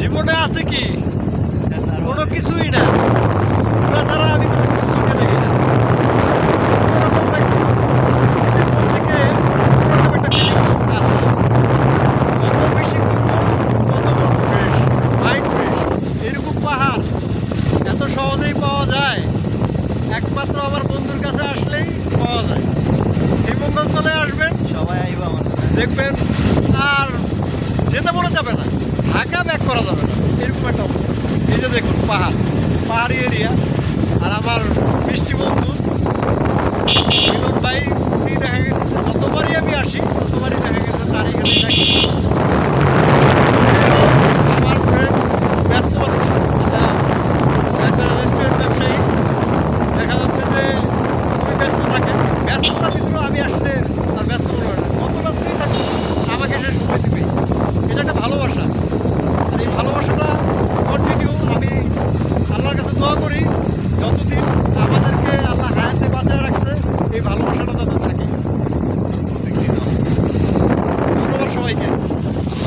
জীবনে আছে কি? কোনো কিছুই না। ঘোরা ছাড়া আমি কোনো কিছু চোখে দেখি না। সহজেই পাওয়া যায়। একমাত্র আমার বন্ধুর কাছে আসলেই পাওয়া যায়। শ্রীমঙ্গল চলে আসবেন। সবাই আইব আমার দেখবেন আর যেতে মনে যাবে না। করা যাবে না। এরকম একটা অবস্থা। এই যে দেখুন, পাহাড়। পাহাড়ি এরিয়া। আর আমার মিষ্টি বন্ধু, মিলন ভাই, উনি দেখা গেছে যে যতবারই আমি আসি, ততবারই দেখা গেছে তার এখানে আমার একটা রেস্টুরেন্ট ব্যবসায়ী। দেখা যাচ্ছে যে ব্যস্ত থাকে। ব্যস্ততার ভিতরেও আমি আসলে